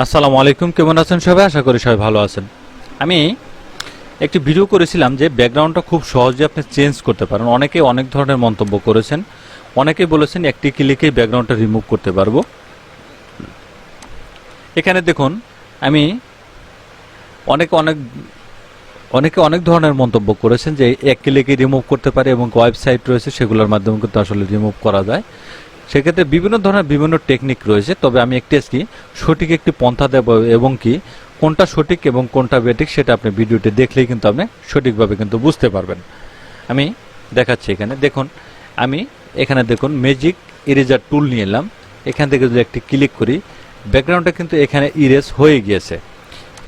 আসসালামু আলাইকুম, কেমন আছেন সবাই? আশা করি সবাই ভালো আছেন। আমি একটি ভিডিও করেছিলাম যে ব্যাকগ্রাউন্ডটা খুব সহজে আপনি চেঞ্জ করতে পারেন। অনেকে অনেক ধরনের মন্তব্য করেছেন। অনেকে বলেছেন একটি ক্লিকেই ব্যাকগ্রাউন্ডটা রিমুভ করতে পারব। এখানে দেখুন, আমি অনেকে, অনেক অনেকে অনেক ধরনের মন্তব্য করেছেন যে এক ক্লিকে রিমুভ করতে পারে এবং ওয়েবসাইট রয়েছে, সেগুলোর মাধ্যমে কিন্তু আসলে রিমুভ করা যায়। সেক্ষেত্রে বিভিন্ন ধরনের বিভিন্ন টেকনিক রয়েছে, তবে আমি একটি আজকে সঠিক একটি পন্থা দেব এবং কি কোনটা সঠিক এবং কোনটা বেঠিক সেটা আপনি ভিডিওটি দেখলেই কিন্তু আপনি সঠিকভাবে কিন্তু বুঝতে পারবেন। আমি দেখাচ্ছি এখানে। দেখুন, আমি এখানে দেখুন ম্যাজিক ইরেজার টুল নিয়ে এলাম। এখান থেকে যদি একটি ক্লিক করি ব্যাকগ্রাউন্ডটা কিন্তু এখানে ইরেজ হয়ে গিয়েছে।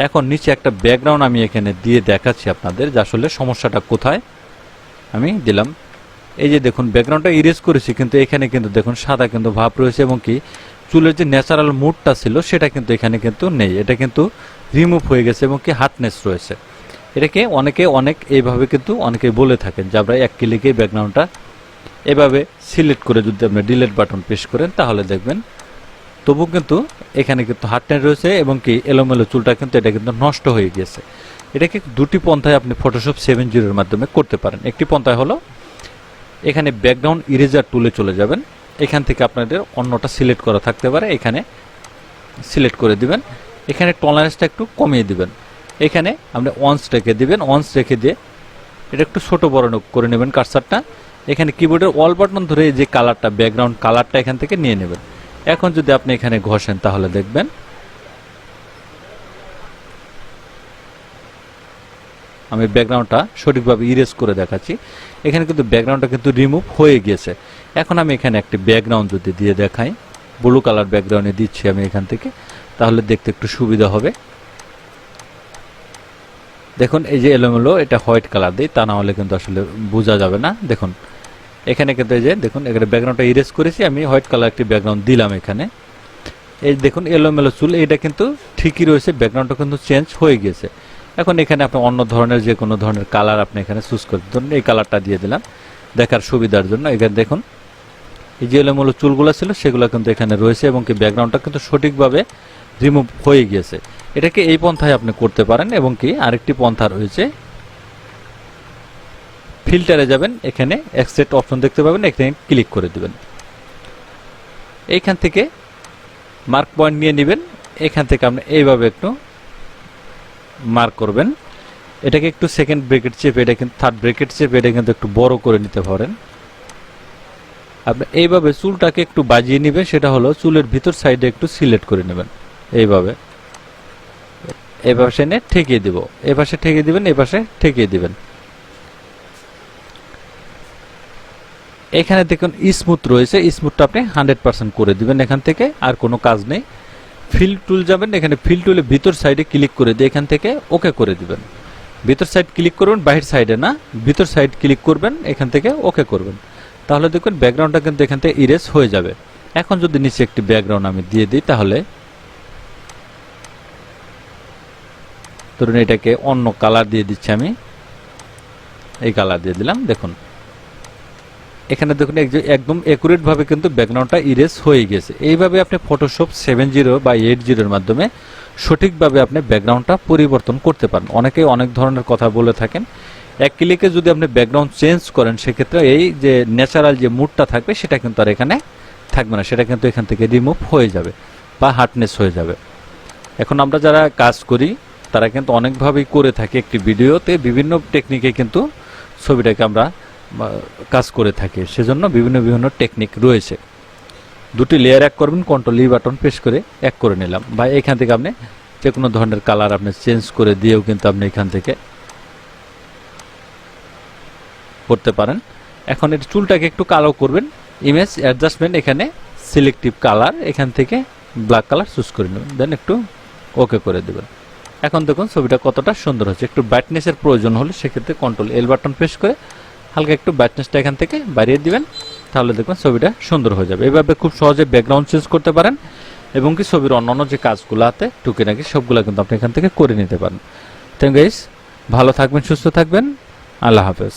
এখন নিচে একটা ব্যাকগ্রাউন্ড আমি এখানে দিয়ে দেখাচ্ছি আপনাদের যে আসলে সমস্যাটা কোথায়। আমি দিলাম এই যে দেখুন ব্যাকগ্রাউন্ডটা ইরেজ করেছি, কিন্তু এখানে কিন্তু দেখুন, সাদা কিন্তু ভাব রয়েছে এবং কি চুলের যে ন্যাচারাল মুডটা ছিল, সেটা কিন্তু এখানে কিন্তু নেই। এটা কিন্তু রিমুভ হয়ে গেছে এবং কি হার্ডনেস রয়েছে। এটাকে অনেকে, অনেক এইভাবে কিন্তু অনেকে বলে থাকেন যে আমরা এক ক্লিকে ব্যাকগ্রাউন্ডটা এভাবে সিলেক্ট করে যদি আপনি ডিলেট বাটন প্রেস করেন, তাহলে দেখবেন তবু কিন্তু এখানে কিন্তু হার্ডনেস রয়েছে এবং কি এলোমেলো চুলটা কিন্তু এটা কিন্তু নষ্ট হয়ে গিয়েছে এটাকে দুটি পন্থায় আপনি ফটোশপ সেভেন জিরোর মাধ্যমে করতে পারেন। একটি পন্থায় হলো এখানে ব্যাকগ্রাউন্ড ইরেজার টুলে চলে যাবেন। এখান থেকে আপনাদের অন্যটা সিলেক্ট করা থাকতে পারে। এখানে সিলেক্ট করে দিবেন। এখানে টলারেন্সটা একটু কমিয়ে দিবেন। এখানে আপনি ওয়ান্স রেখে দিবেন। ওয়ান্স রেখে দিয়ে এটা একটু ছোটো বড় করে নেবেন কারসারটা এখানে কিবোর্ডের অল বাটন ধরে যে কালারটা ব্যাকগ্রাউন্ড কালারটা এখান থেকে নিয়ে নেবেন। এখন যদি আপনি এখানে ঘষেন তাহলে দেখবেন আমি ব্যাকগ্রাউন্ডটা সঠিকভাবে ইরেজ করে দেখাচ্ছি। এখানে কিন্তু ব্যাকগ্রাউন্ডটা কিন্তু রিমুভ হয়ে গিয়েছে। এখন আমি এখানে একটি ব্যাকগ্রাউন্ড যদি দিয়ে দেখাই ব্লু কালার ব্যাকগ্রাউন্ডে দিচ্ছি আমি এখান থেকে, তাহলে দেখতে একটু সুবিধা হবে। দেখুন, এই যে এলোমেলো, এটা হোয়াইট কালার দিই তা না হলে কিন্তু আসলে বোঝা যাবে না। দেখুন, এখানে কিন্তু যে, দেখুন, এখানে ব্যাকগ্রাউন্ডটা ইরেজ করেছি, আমি হোয়াইট কালার একটি ব্যাকগ্রাউন্ড দিলাম এখানে। এই দেখুন, এলোমেলো চুল এটা কিন্তু ঠিকই রয়েছে, ব্যাকগ্রাউন্ডটা কিন্তু চেঞ্জ হয়ে গিয়েছে। এখন এখানে আপনি অন্য ধরনের যে কোনো ধরনের কালার আপনি এখানে চুজ করে ধরুন এই কালারটা দিয়ে দিলাম। দেখার সুবিধার জন্য এখানে দেখুন, এই যে এলোমেলো চুলগুলো ছিল, সেগুলো কিন্তু এখানে রয়েছে এবং কি ব্যাকগ্রাউন্ডটা কিন্তু সঠিকভাবে রিমুভ হয়ে গিয়েছে। এটাকে এই পন্থায় আপনি করতে পারেন এবং কি আরেকটি পন্থা রয়েছে। ফিল্টারে যাবেন, এখানে এক্সেট অপশন দেখতে পাবেন, এখানে ক্লিক করে দেবেন। এইখান থেকে মার্ক পয়েন্ট নিয়ে নেবেন। এখান থেকে আপনি এইভাবে একটু মার্ক করবেন। এটাকে একটু সেকেন্ড ব্রেকেট চেপে এটা কিন্তু থার্ড ব্রেকেট চেপে এটা কিন্তু একটু বড় করে নিতে পারেন। আপনি এইভাবে চুলটাকে একটু বাজিয়ে নেবেন, সেটা হলো চুলের ভিতর সাইডে একটু সিলেক্ট করে নেবেন। এইভাবে। এই পাশে এনে ঠেকিয়ে দিব। এ পাশে ঠেকিয়ে দিবেন এ পাশে ঠেকিয়ে দিবেন। এখানে দেখুন স্মুথ রয়েছে স্মুথটা আপনি হান্ড্রেড পার্সেন্ট করে দিবেন এখান থেকে, আর কোনো কাজ নেই। ফিল টুল যাবেন, এখানে ফিল টুলে ভিতর সাইডে ক্লিক করে দিয়ে এখান থেকে ওকে করে দিবেন। ভিতর সাইড ক্লিক করবেন বাহির সাইডে না, ভিতর সাইড ক্লিক করবেন, এখান থেকে ওকে করবেন। তাহলে দেখবেন ব্যাকগ্রাউন্ডটা কিন্তু এখান থেকে ইরেজ হয়ে যাবে। এখন যদি নিচে একটি ব্যাকগ্রাউন্ড আমি দিয়ে দিই, তাহলে ধরুন এটাকে অন্য কালার দিয়ে দিচ্ছি আমি। এই কালার দিয়ে দিলাম, দেখুন। এখানে দেখুন এক- একদম একুরেট ভাবে কিন্তু ব্যাকগ্রাউন্ডটা ইরেজ হয়ে গেছে। এইভাবে আপনি ফটোশপ সেভেন জিরো বা এইট জিরোর মাধ্যমে সঠিকভাবে আপনি ব্যাকগ্রাউন্ডটা পরিবর্তন করতে পারেন। অনেকে অনেক ধরনের কথা বলে থাকেন। এক ক্লিকে যদি আপনি ব্যাকগ্রাউন্ড চেঞ্জ করেন, সেক্ষেত্রে এই যে ন্যাচারাল যে মুডটা থাকবে, সেটা কিন্তু আর এখানে থাকবে না। সেটা কিন্তু এখান থেকে রিমুভ হয়ে যাবে বা হার্ডনেস হয়ে যাবে। এখন আমরা যারা কাজ করি, তারা কিন্তু অনেকভাবেই করে থাকি একটি ভিডিওতে। বিভিন্ন টেকনিকে কিন্তু ছবিটাকে আমরা কাজ করে থাকে। সেজন্য বিভিন্ন বিভিন্ন টেকনিক রয়েছে। দুটি লেয়ার এক করবেন কন্ট্রোল ই বাটন প্রেস করে এক করে নিলাম। বা এখান থেকে আপনি যে কোনো ধরনের কালার আপনি চেঞ্জ করে দিয়েও কিন্তু আপনি এখান থেকে করতে পারেন। এখন এর চুলটাকে একটু কালো করবেন। ইমেজ অ্যাডজাস্টমেন্ট এখানে সিলেক্টিভ কালার এখান থেকে ব্ল্যাক কালার চুজ করে নেবেন। দেন একটু ওকে করে দেবেন। এখন দেখুন ছবিটা কতটা সুন্দর হচ্ছে একটু ব্রাইটনেসের প্রয়োজন হলে সেক্ষেত্রে কন্ট্রোল এল বাটন প্রেস করে হালকা একটু ব্রাইটনেসটা এখান থেকে বাড়িয়ে দিবেন, তাহলে দেখবেন ছবিটা সুন্দর হয়ে যাবে। এভাবে খুব সহজে ব্যাকগ্রাউন্ড চেঞ্জ করতে পারেন এবং কি ছবির অন্যান্য যে কাজগুলো হাতে টুকিনাকি সবগুলো কিন্তু আপনি এখান থেকে করে নিতে পারেন। থ্যাংক গাইস ভালো থাকবেন, সুস্থ থাকবেন, আল্লাহ হাফেজ।